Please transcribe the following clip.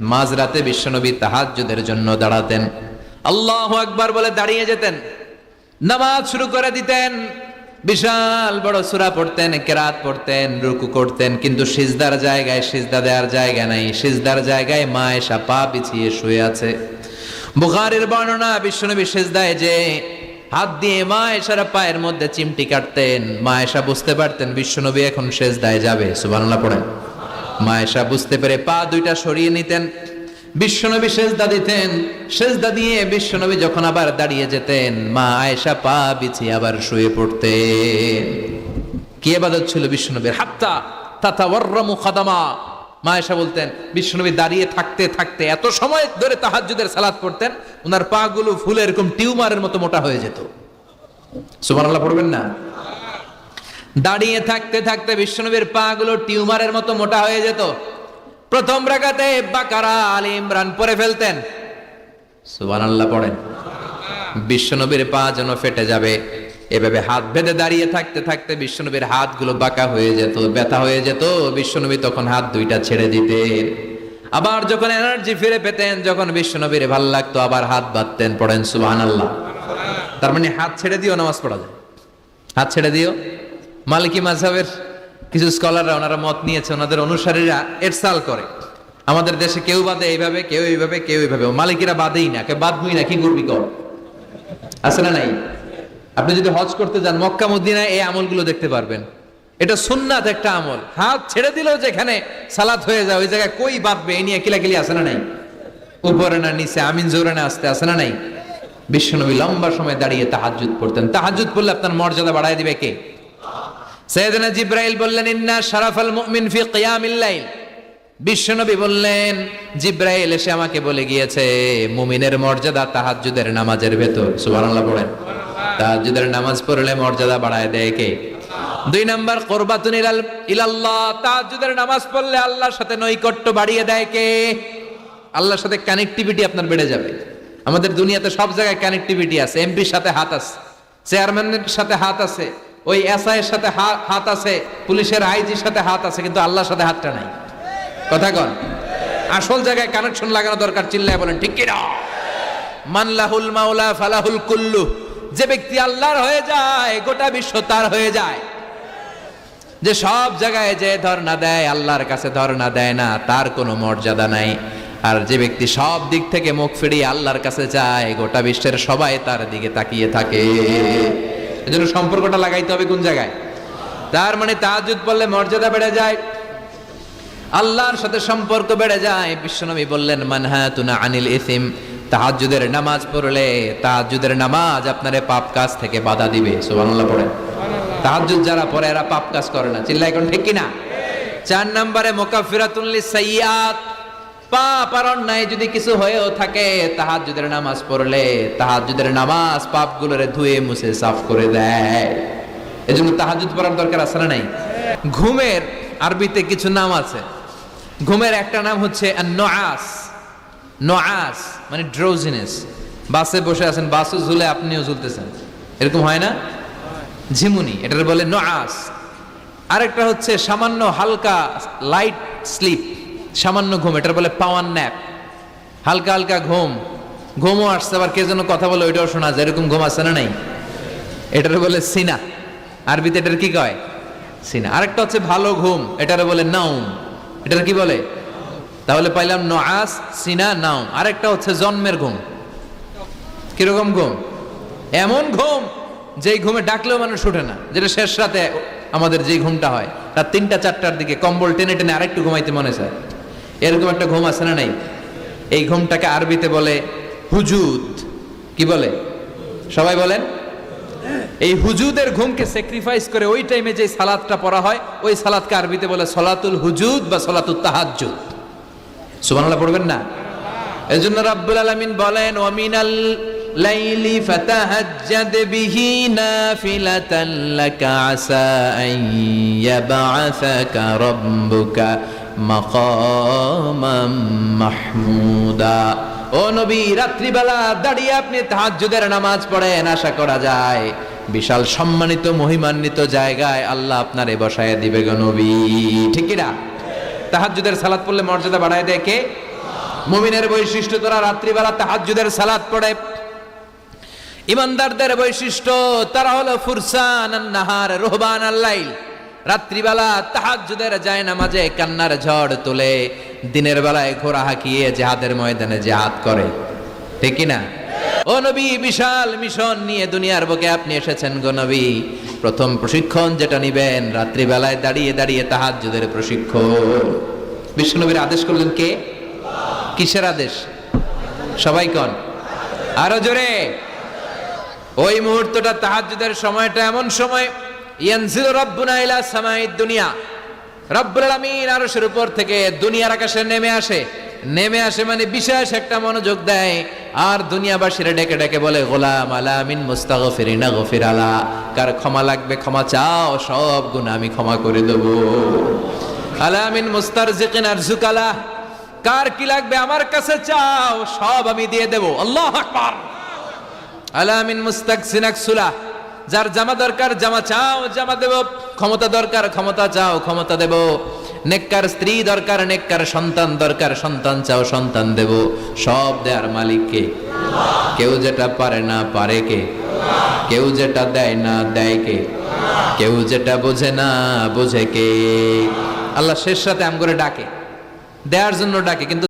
মাঝরাতে বিশ্বনবী তাহাজ্জুদের জন্য দাঁড়াতেন। আল্লাহ আকবার বলে দাঁড়িয়ে যেতেন। নামাজ শুরু করে দিতেন। বিশাল বড় সুরা পড়তেন, কেরাত পড়তেন, রুকু করতেন, কিন্তু সিজদার জায়গায় সিজদা দেওয়ার জায়গা নাই। সিজদার জায়গায় মা এসা পা পিছিয়ে শুয়ে আছে। বুখারের বর্ণনা, বিশ্বনবী সিজদায় যে হাত দিয়ে মা এসার পায়ের মধ্যে চিমটি কাটতেন, মা এসা বুঝতে পারতেন বিশ্বনবী এখন সেজদায় যাবে। সুবহানাল্লাহ পড়েন। মায়েশা বুঝতে পেরে পা দুইটা সরিয়ে নিতেন। বিশ্বনবী সেজদা দিতেন। সেজদা দিয়ে বিশ্বনবী যখন আবার দাঁড়িয়ে যেতেন, মা আয়েশা পা বিছিয়ে আবার শুয়ে পড়তেন। কি এবাদত ছিল বিশ্বনবীর? হাত্তা তাতা ওয়ার্রামু খাদামা। মা আয়েশা বলতেন, বিশ্বনবী দাঁড়িয়ে থাকতে থাকতে এত সময় ধরে তাহাজ্জুদের সালাত পড়তেন ওনার পা গুলো ফুলে এরকম টিউমারের মতো মোটা হয়ে যেত। সুবহানাল্লাহ, পড়বেন না? দাঁড়িয়ে থাকতে থাকতে বিশ্বনবীর পা গুলো টিউমারের মতো মোটা হয়ে যেত। প্রথম রাগাতে বাকারা আলী ইমরান পরে ফেলতেন। সুবহানাল্লাহ পড়েন। বিশ্বনবীর পা যেন ফেটে যাবে। এভাবে হাত বেঁধে দাঁড়িয়ে থাকতে থাকতে বিশ্বনবীর হাতগুলো বাঁকা হয়ে যেত, ব্যথা হয়ে যেত। বিশ্বনবী তখন হাত দুইটা ছেড়ে দিতেন। আবার যখন এনার্জি ফিরে পেতেন, যখন বিশ্বনবীর ভালো লাগতো, আবার হাত বাঁধতেন। পড়েন সুবহানাল্লাহ। তার মানে হাত ছেড়ে দিও নামাজ পড়া যায়। হাত ছেড়ে দিও মালিকি মাঝহের কিছু স্কলাররা ওনারা মত নিয়েছে, ওনাদের অনুসারীরা এরসাল করে। আমাদের দেশে কেউ বাদে এইভাবে, কেউ এইভাবে কেউ এইভাবে। মালিকিরা বাদেই না কেউ বাদবই না, কি করবি কর? আছে না নাই? আপনি যদি হজ করতে যান, মক্কা, মদিনায় এই আমলগুলো দেখতে পারবেন। এটা সুন্নাত একটা আমল। হাত ছেড়ে দিলেও যেখানে সালাত হয়ে যায়, ওই জায়গায় কই বাঁধবে এই নিয়ে কিলাকিলি আছে না নাই? উপরে না নিচে, আমিন জোরে না আসতে, আছে না নাই? বিশ্বনবী লম্বা সময় দাঁড়িয়ে তাহাজ্জুদ পড়তেন। তাহাজ্জুদ পড়লে আপনার মর্যাদা বাড়ায় দিবে কে? সৈয়দনা জিব্রাইল বললেন, ইন্না শারাফাল মুমিন ফি কিয়ামিল লাইল। বিশ্বনবী বললেন, জিব্রাইল এসে আমাকে বলে গিয়েছে, মুমিনের মর্যাদা তাহাজ্জুদের নামাজের ভেতর। সুবহানাল্লাহ পড়েন। তাহাজ্জুদের নামাজ পড়লে মর্যাদা বাড়ায় দেয় কে? দুই নাম্বার, কোরবাতুন ইলাল, ইলাল্লাহ। তাহাজ্জুদের নামাজ পড়লে আল্লাহর সাথে নৈকট্য বাড়িয়ে দেয় কে? আল্লাহর সাথে কানেক্টিভিটি আপনার বেড়ে যাবে। আমাদের দুনিয়াতে সব জায়গায় কানেক্টিভিটি আছে এমপির সাথে হাত আছে চেয়ারম্যানের সাথে হাত আছে ওই এসআই এর সাথে হাত আছে, পুলিশের আইজির সাথে হাত আছে, কিন্তু আল্লাহর সাথে হাতটা নাই। কথা কন। আসল জায়গায় কানেকশন লাগানো দরকার, চিল্লায় বলেন, ঠিক কিনা? মানলাহুল মাওলা ফালাহুল কুল্লু। যে ব্যক্তি আল্লাহর হয়ে যায়, গোটা বিশ্ব তার হয়ে যায়। যে সব জায়গায় যে ধর্ণা দেয়, আল্লাহর কাছে ধর্ণা দেয় না, তার কোনো মর্যাদা নাই। আর যে ব্যক্তি সব দিক থেকে মুখ ফিরিয়ে আল্লাহর কাছে যায়, গোটা বিশ্বের সবাই তার দিকে তাকিয়ে থাকে। এজন্য সম্পর্কটা লাগাইতে হবে কোন জায়গায়? তার মানে তাহাজুদ পড়লে মর্যাদা বেড়ে যায়। আল্লাহর সাথে সম্পর্ক বেড়ে যায়। বিশ্বনবী বললেন, মানহাতুনা আনিল ইসিম। তাহাজ্জুদের নামাজ পড়লে তাহাজ্জুদের নামাজ আপনারে পাপ কাজ থেকে বাধা দিবে। সুবহানাল্লাহ পড়ে তাহাজ্জুদ যারা পড়ে, এরা পাপ কাজ করে না। চিল্লা এখন ঠিক কিনা? চার নম্বরে মোকাফিরাতুল্লি সাইয়াত পাপ আর অন্যায় যদি কিছু হয়েও থাকে, তাহাজ্জুদের নামাজ পড়লে তাহাজ্জুদের নামাজ পাপ পাপগুলোরে ধুয়ে মুছে সাফ করে দেয়। এজন্য তাহাজ্জুদ পড়ার দরকার আছে না নাই? ঘুমের আরবিতে কিছু নাম আছে। ঘুমের একটা নাম হচ্ছে নআস নআস মানে ড্রোজিনেস বাসে বসে আছেন, বাসও ঝুলে আপনিও ঝুলতেছেন। এরকম হয় না? ঝিমুনি, এটার বলে নআস আরেকটা হচ্ছে সামান্য হালকা লাইট স্লিপ সামান্য ঘুম, এটার বলে পাওয়ার ন্যাপ হালকা হালকা ঘুম। ঘুমও আসছে, আবার কে যেন কথা বলে, ওইটাও শোনা যায়। এরকম ঘুম আছে না নাই? এটার বলে সিনা। আরবিতে এটার কি কয়? সিনা। আরেকটা হচ্ছে ভালো ঘুম, এটার বলে নাউম এটার কি বলে? তাহলে পাইলাম নআস সিনা নাউম আরেকটা হচ্ছে জন্মের ঘুম। কীরকম ঘুম? এমন ঘুম, যেই ঘুমে ডাকলেও মানুষ ওঠে না। যেটা শেষ রাতে আমাদের যেই ঘুমটা হয়। রাত তিনটা, চারটার দিকে, কম্বল টেনে টেনে আরেকটু ঘুমাইতে মনে চায়। এরকম একটা ঘুম আছে না নাই? এই ঘুমটাকে আরবিতে বলে হুজুদ। কি বলে? সবাই বলেন? এই হুজুদের ঘুমকে স্যাক্রিফাইস করে ওই টাইমে যে সালাদটা পড়া হয়, ওই সালাদকে আরবিতে বলে সলাতুল হুজুদ বা সলাতুল তাহাজ্জুদ। সুবহানাল্লাহ, পড়বেন না? এই এজন্য রাব্বুল আলামিন বলেন ওয়ামিনাল লাইলি ফাতাহাজ্জাদ বিহি নাফিলাতান, লাকা আসা আন ইয়াবআসাকা রাব্বুকা মাকামাম মাহমুদা। ও নবী, রাত্রিবেলা দাঁড়িয়ে আপনি তাহাজ্জুদের নামাজ পড়েন, আশা করা যায় বিশাল সম্মানিত, মহিমান্বিত জায়গায় আল্লাহ আপনারে বসায় দিবে গো নবী। ঠিক না? তাহাজ্জুদের সালাত পড়লে মর্যাদা বাড়ায় দেয় কে? মুমিনের বৈশিষ্ট্য, তারা রাত্রিবেলা তাহাজ্জুদের সালাত পড়ে। ইমানদারদের বৈশিষ্ট্য, তারা হলো ফুরসান নাহার রোহবান আল্লাইল রাত্রিবেলা তাহাজ্জুদের যায় নামাজে কান্নার ঝড় তোলে, দিনের বেলায় ঘোড়া হাঁকিয়ে জেহাদের ময়দানে জেহাদ করে। ঠিক না ও নবী, বিশাল মিশন নিয়ে দুনিয়ার বুকে আপনি এসেছেন গো নবী। প্রথম প্রশিক্ষণ যেটা নিবেন, রাত্রিবেলায় দাঁড়িয়ে দাঁড়িয়ে তাহাজ্জুদের প্রশিক্ষণ। বিশ্বনবীর আদেশ করলেন কে? কিসের আদেশ? সবাই কন। আরও জোরে। ওই মুহূর্তটা তাহাজ্জুদের সময়টা এমন সময় ইয়ানজিলু রাব্বুনা ইলা সামাইদ দুনিয়া। রব্বুল আলামিন আরশের উপর থেকে দুনিয়ার আকাশে নেমে আসে। নেমে আসে মানে বিশেষ একটা মনোযোগ দেয়। আর দুনিয়াবাসীরা ডেকে ডেকে বলে, গোলাম আলামিন মুস্তাগফিরিনা গফির আলা। কার ক্ষমা লাগবে, ক্ষমা চাও, সব গুণ আমি ক্ষমা করে দেব। আলামিন মুস্তারজিকিন আরজুকালা। কার কি লাগবে আমার কাছে চাও, সব আমি দিয়ে দেব। আল্লাহ আকবার। আলামিন মুস্তাক সিনাক সুলা যার জামা দরকার জামা চাও, জামা দেব। ক্ষমতা দরকার, ক্ষমতা চাও, ক্ষমতা দেব। নেককার স্ত্রী দরকার, নেককার সন্তান দরকার, সন্তান চাও, সন্তান দেব। সব দেয়ার মালিককে কেউ যেটা পারে না পারে কে? কেউ যেটা দেয় না দেয় কে? কেউ যেটা বোঝে না বোঝে কে? আল্লাহ শেষ সাথে আম করে ডাকে। দেওয়ার জন্য ডাকে, কিন্তু